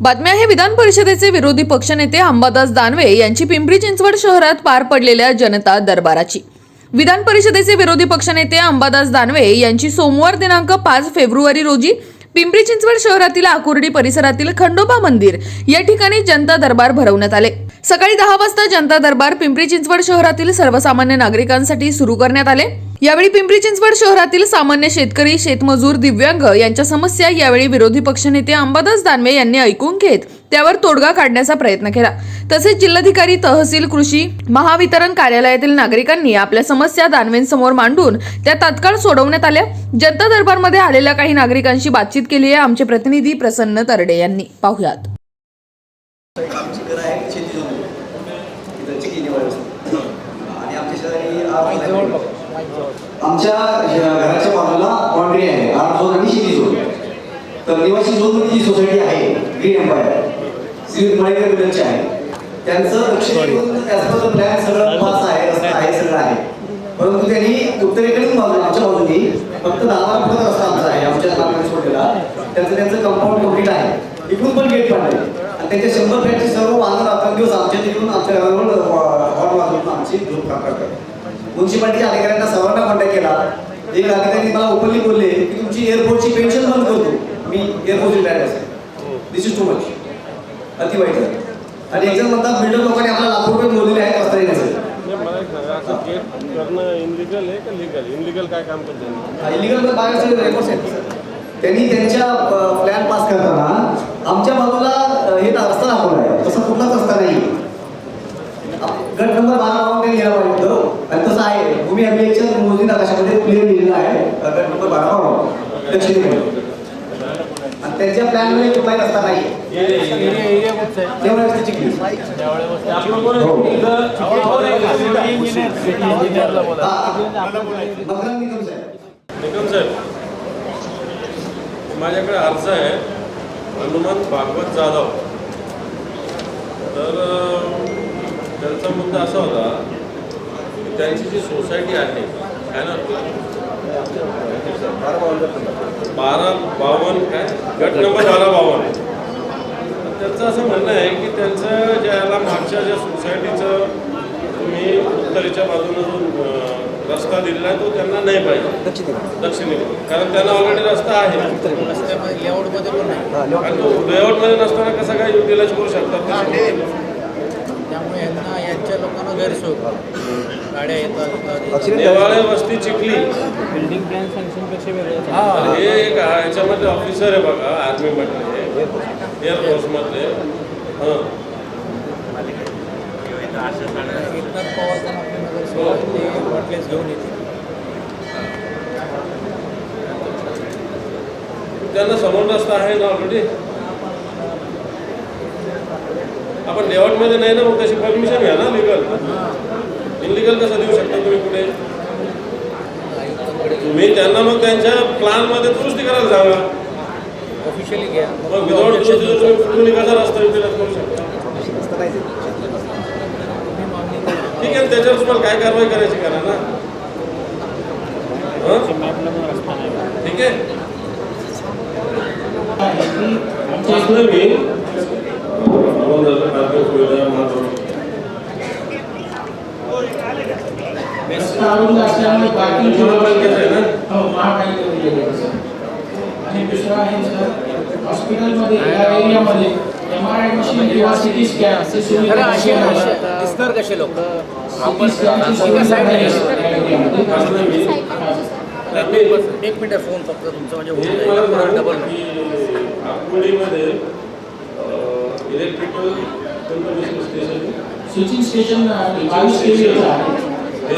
बातम्या हे विधान परिषदेचे विरोधी पक्षनेते अंबादास दानवे यांची पिंपरी चिंचवड शहरात पार पडलेल्या जनता दरबाराची. विधान परिषदेचे विरोधी पक्षनेते अंबादास दानवे यांची सोमवार दिनांक पाच फेब्रुवारी रोजी पिंपरी चिंचवड शहरातील आकुर्डी परिसरातील खंडोबा मंदिर या ठिकाणी जनता दरबार भरवण्यात आले. सकाळी दहा वाजता जनता दरबार पिंपरी चिंचवड शहरातील सर्वसामान्य नागरिकांसाठी सुरू करण्यात आले. यावेळी पिंपरी चिंचवड शहरातील सामान्य शेतकरी शेतमजूर दिव्यांग यांच्या समस्या यावेळी विरोधी पक्षनेते अंबादास दानवे यांनी ऐकून घेत त्यावर तोडगा काढण्याचा प्रयत्न केला. तसेच जिल्हाधिकारी तहसील कृषी महावितरण कार्यालयातील नागरिकांनी आपल्या समस्या दानवेंसमोर मांडून त्या तात्काळ सोडवण्यात आल्या. जनता दरबारमध्ये आलेल्या काही नागरिकांशी बातचीत केली आहे. आमचे प्रतिनिधी प्रसन्न तरडे यांनी. पाहुयात. आणि आमच्या झोन घराच्या बाजूला बाउंड्री आहे. आठ झोन आणि शेती झोन तर निवासी झोनमध्ये जी सोसायटी आहे ग्रीन एम्पायर श्री मळेकर बिल्डरची आहे. त्यांचं त्याचं प्लॅन सगळं पास आहे रस्ता आहे सगळं आहे. परंतु त्यांनी उत्तरेकडून बाजू आमच्या बाजूनी फक्त दहा फुटाचा रस्ता आमचा आहे आमच्या नागरिक सोडलेला. त्यांचं त्यांचं कंपाऊंड कंप्लीट आहे. इकडून पण गेट पाडले आणि त्यांच्या शंभर फ्लॅटचे सर्व वाहन रात्रंदिवस आमच्या तिकडून आमच्या घराजवळ हॉर्न वाजवून आमची झोप काम करतात म्युन्सिपालिटीच्या अधिकाऱ्यांना सर्वांना कॉन्टॅक्ट केला. एक अधिकारी मला ओपनली बोलले की तुमची एअरपोर्टची पेन्शन बंद करतो. मी एअरपोर्टची रिटायर असेल दिस इज टू मच अति वाईट आहे. आणि एक जण म्हणतात बिल्डर लोकांनी आम्हाला लाखो रुपये मोजलेले आहेत असं आहेत. त्यांनी त्यांच्या प्लॅन पास करताना आमच्या बाजूला हे रस्ता दाखवला आहे. तसा कुठलाच रस्ता नाही गट नंबर बारा पाहून त्यांनी यायला पाहिजे होतं आणि तसं आहे भूमी अभिलेखच्या मोजणी नकाशामध्ये क्लिअर लिहिलेलं आहे नंबर बारा पाहून दक्षिणेकडे आणि त्यांच्या प्लॅनमध्ये कुठलाही रस्ता नाही निकम साहेब. माझ्याकडे अर्ज आहे. हनुमंत भागवत जाधव. तर त्यांचा मुद्दा असा होता की त्यांची जी सोसायटी आहे काय ना बारा बावन्न काय? गट नंबर बारा बावन्न त्यांचं असं म्हणणं आहे की त्यांचं ज्याला मागच्या ज्या सोसायटीचं तुम्ही उत्तरेच्या बाजूनं जो रस्ता दिलेला आहे तो त्यांना नाही पाहिजे. दक्षिणेकडून कारण त्यांना ऑलरेडी रस्ता आहे. लेआउटमध्ये पण नाही. लेआउटमध्ये. नसताना कसा काय युटिलाइज करू शकतात? त्यामुळे यांना यांच्या लोकांना गैरसोय. गाड्या येतात येतात. नेवाळे वस्ती चिखली. बिल्डिंग प्लॅन सँक्शनपेक्षा वेगळे हा. हे एक याच्यामध्ये ऑफिसर आहे बघा आर्मीमधले एअरफोर्समधले हां. एकनाथ पवार पण आपले नगरसेवक ते वाटलेच घेऊन येतील. त्यांना समोर रस्ता आहे ना ऑलरेडी आपण लेआउटमध्ये नाही ना मग तशी परमिशन घ्या ना लिगल इनलिगल कसं देऊ शकता तुम्ही कुठे? तुम्ही त्यांना मग त्यांच्या प्लॅनमध्ये दुरुस्ती करायला सांगा ऑफिशियली घ्या. मग विदाउट दुरुस्ती तुम्ही कुठून रस्ता युटिलाइज करू शकता. ठीक आहे त्याच्यावर तुम्हाला काय कारवाई करायची करा ना. हं? ठीक आहे असलं मी आपण जर कार्यक्रम सुविधा महत्त्वाची. रस्ता अरुंद असल्यामुळे पार्किंग तुम्हाला बँकेचं आहे ना हो आहे, सर. आणि दुसरं आहे सर हॉस्पिटलमध्ये या एरियामध्ये एम आर आय मशीन किंवा सिटी स्कॅन सुविधा असे दिसणार कसे लोक? मी एक मिनिट फोन फक्त तुमचं म्हणजे होऊन डबल की आकुर्डीमध्ये इलेक्ट्रिकल स्टेशन स्विचिंग स्टेशन बावीस केवीचं आहे. हे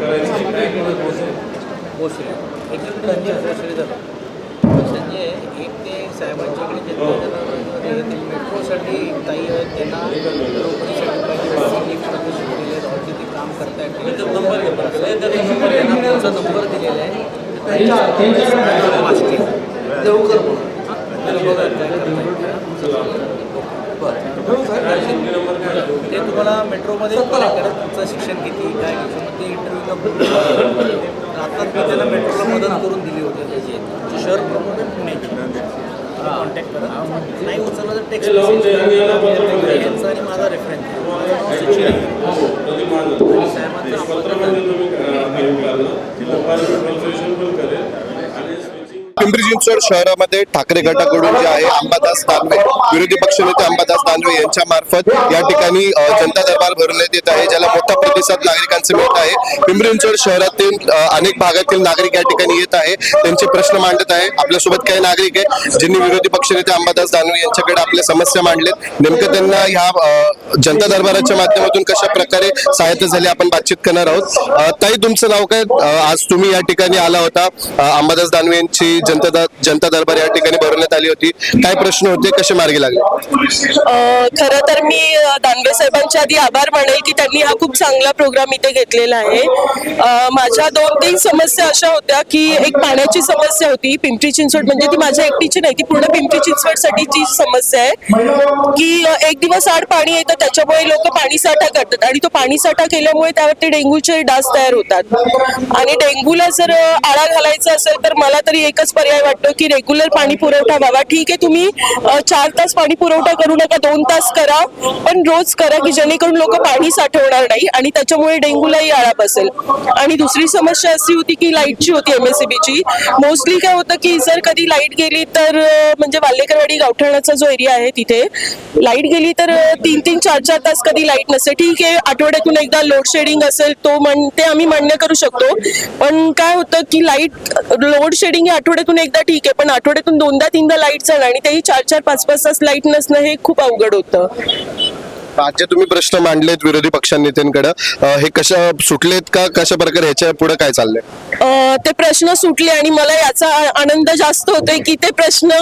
करायचं. काय करायचं भोसले संजय एक ते साहेबांच्याकडे ते मेट्रोसाठी म्हणजे काही त्यांना नोकरीसाठी ते काम करतायत नंबर त्यांना तुमचा नंबर दिलेला आहे त्यांच्या- बरं ते तुम्हाला मेट्रोमध्ये तुमचं शिक्षण किती काय ते इंटरव्ह्यूला बोलून आता मी त्याला मेट्रोला मदत करून दिली होती त्याची. शहर प्रमुख कॉन्टॅक्ट करा. नाही उचलला तर टेक्स्ट लावून दे आणि. यांचा माझा रेफरन्स प्रदीप पिंपरी चिंचवड शहरामध्ये ठाकरे गटाकडून जे आहे अंबादास दानवे विरोधी पक्षनेते अंबादास दानवे यांच्या मार्फत या ठिकाणी जनता दरबार भरवण्यात येत आहे ज्याला मोठा प्रतिसाद नागरिकांचे मिळत आहे. पिंपरी चिंचवड शहरातील अनेक भागातील नागरिक या ठिकाणी येत आहे त्यांचे प्रश्न मांडत आहे. आपल्यासोबत काही नागरिक आहे ज्यांनी विरोधी पक्षनेते अंबादास दानवे यांच्याकडे आपल्या समस्या मांडलेत. नेमकं त्यांना ह्या जनता दरबाराच्या माध्यमातून कशा प्रकारे सहायता झाली आपण बातचीत करणार आहोत. ताई तुमचं नाव काय? आज तुम्ही या ठिकाणी आला होता. अंबादास दानवे यांची जनता जनता दरबार या ठिकाणी भरवण्यात आली होती. काय प्रश्न होते? कसे मार्गी लागले? खर खरं तर मी दानवे साहेबांचे आधी आभार मानेल की त्यांनी हा खूप चांगला प्रोग्राम इथे घेतलेला आहे. माझ्या दोन तीन समस्या अशा होत्या की एक पाण्याची समस्या होती पिंपरी चिंचवड. म्हणजे ती माझ्या एकटीची नाही ती पूर्ण पिंपरी चिंचवड चिंचवडसाठीची समस्या आहे की एक दिवस आड पाणी येतं त्याच्यामुळे लोक पाणी साठा करतात आणि तो पाणी साठा केल्यामुळे त्यावरती डेंग्यूचे डास तयार होतात. आणि डेंग्यूला जर आळा घालायचा असेल तर मला तरी एकच पर्याय वाटतो की रेग्युलर पाणी पुरवठा व्हावा. ठीक आहे तुम्ही चार तास पाणी पुरवठा करू नका दोन तास करा पण रोज करा की जेणेकरून लोक पाणी साठवणार नाही आणि त्याच्यामुळे डेंग्यूलाही आळा बसेल. आणि दुसरी समस्या अशी होती की लाईटची होती एमएससीबीची मोस्टली काय होतं की जर कधी लाइट गेली तर म्हणजे वाल्लेकरवाडी गावठाणाचा जो एरिया आहे तिथे लाइट गेली तर तीन तीन चार चार तास कधी लाइट नसते ठीक आहे आठवड्यातून एकदा लोड शेडिंग असेल तो म्हण ते आम्ही मान्य करू शकतो. पण काय होतं की लाइट लोड शेडिंग आठवड्यातून वर्षातून एकदा ठीक आहे पण आठवड्यातून दोनदा तीनदा लाइट जाणं आणि तेही चार चार पाच पाच तास लाइट नसणं हे खूप अवघड होतं. आज जे तुम्ही प्रश्न मांडलेत विरोधी पक्षानेत्यांकडे हे कशा सुटलेत का? कशा प्रकारे ह्याच्या पुढे काय चाललंय? ते प्रश्न सुटले आणि मला याचा आनंद जास्त होतोय की ते प्रश्न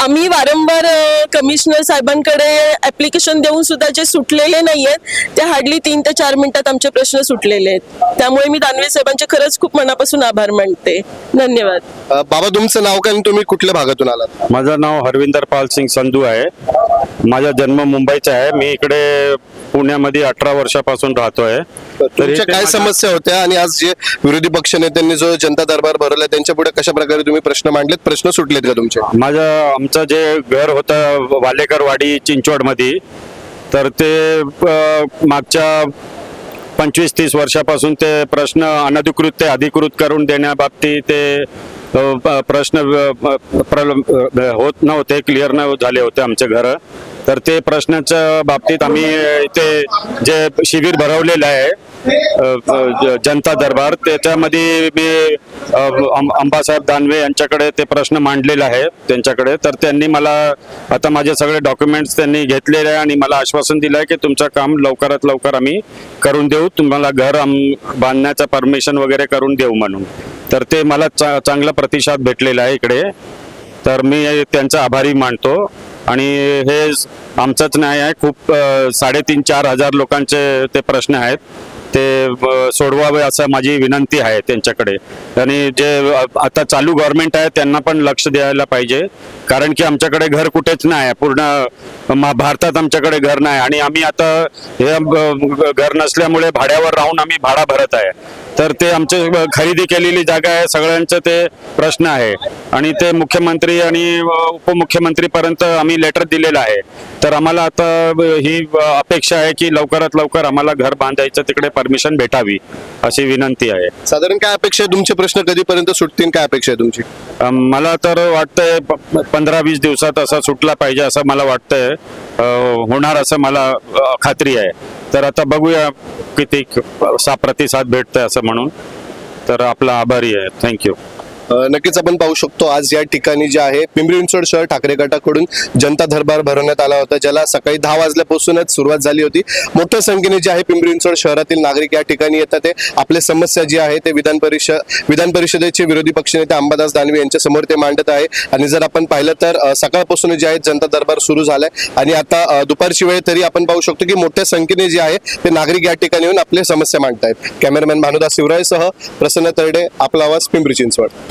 आम्ही वारंवार कमिशनर साहेबांकडे ऍप्लिकेशन देऊन सुद्धा जे सुटलेले नाहीयेत ते हार्डली तीन ते चार मिनिटात आमचे प्रश्न सुटलेले आहेत. त्यामुळे मी दानवे साहेबांचे खरंच खूप मनापासून आभार मानते. धन्यवाद. बाबा तुमचं नाव काय तुम्ही कुठल्या भागातून आलात? माझं नाव हरविंदर पाल सिंग संधू आहे. माझा जन्म मुंबईचा आहे. मी इकडे पुण्यामध्ये अठरा वर्षापासून राहतोय. तुमच्या काय समस्या होत्या आणि आज जे विरोधी पक्षनेत्यांनी जो जनता दरबार भरवला त्यांच्या पुढे कशा प्रकारे तुम्ही प्रश्न मांडलेत? प्रश्न सुटलेत का तुमचे? माझं आमचं जे घर होतं वालेकरवाडी चिंचवडमध्ये तर ते मागच्या पंचवीस तीस वर्षापासून ते प्रश्न अनधिकृत ते अधिकृत करून देण्याबाबतीत ते प्रश्न होत नव्हते क्लिअर न झाले होते आमचे घर. तर ते प्रश्नाच्या बाबतीत आम्ही इथे जे शिबिर भरवलेलं आहे ज- जनता दरबार त्याच्यामध्ये मी अं- अंबासाहेब दानवे यांच्याकडे ते प्रश्न मांडलेला आहे त्यांच्याकडे. तर त्यांनी मला आता माझे सगळे डॉक्युमेंट्स त्यांनी घेतलेले आहे आणि मला आश्वासन दिलं आहे की तुमचं काम लवकरात लवकर आम्ही करून देऊ. तुम्हाला घर बांधण्याचं परमिशन वगैरे करून देऊ म्हणून. तर ते मला चा चांगला प्रतिसाद भेटलेला आहे इकडे. तर मी त्यांचा आभारी मानतो. आणि हे आमचंच न्याय आहे. खूप साडेतीन चार हजार लोकांचे ते प्रश्न आहेत. ते सोडवावे असं माझी विनंती आहे त्यांच्याकडे. आणि जे आता चालू गव्हर्नमेंट आहे त्यांना पण लक्ष द्यायला पाहिजे. कारण की आमच्याकडे घर कुठेच नाही पूर्ण मा- भारतात आमच्याकडे घर नाही. आणि आम्ही आता हे घर नसल्यामुळे भाड्यावर राहून आम्ही भाडा भरत आहे. तर ते आमचे खरेदी केलेली जागा आहे सगळ्यांचं ते प्रश्न आहे. आणि ते मुख्यमंत्री आणि उपमुख्यमंत्रीपर्यंत आम्ही लेटर दिलेलं आहे. तर आम्हाला आता ही अपेक्षा आहे की लवकरात लवकर आम्हाला घर बांधायचं तिकडे परमिशन भेटावी अशी विनंती आहे. साधारण काय अपेक्षा आहे तुमचे प्रश्न कधीपर्यंत सुटतील? काय अपेक्षा आहे तुमची? मला तर वाटतंय प- पंधरा वीस दिवसात असा सुटला पाहिजे असं मला वाटतंय. होणार असं मला खात्री आहे. तर आता बघूया किती सा प्रतिसाद भेटतोय असं म्हणून. तर आपला आभारी आहे. थँक्यू नक्कीच आपण पाहू शकतो आज या ठिकाणी जे आहे पिंपरी चिंचवड शहर ठाकरे गटाकडून जनता दरबार भरवण्यात आला होता ज्याला सकाळी दहा वाजल्यापासूनच सुरुवात झाली होती. मोठ्या संख्येने जे आहे पिंपरी चिंचवड शहरातील नागरिक या ठिकाणी येतात. ते आपल्या समस्या जी आहे ते विधान परिषद विधान परिषदेचे विरोधी पक्षनेते अंबादास दानवे यांच्या समोर ते मांडत आहे. आणि जर आपण पाहिलं तर सकाळपासून जे आहे जनता दरबार सुरू झालाय. आणि आता दुपारची वेळ तरी आपण पाहू शकतो की मोठ्या संख्येने जे आहे ते नागरिक या ठिकाणी येऊन आपले समस्या मांडतायत. कॅमेरामॅन भानुदास शिवरायसह प्रसन्न तरडे आपला आवाज पिंपरी चिंचवड.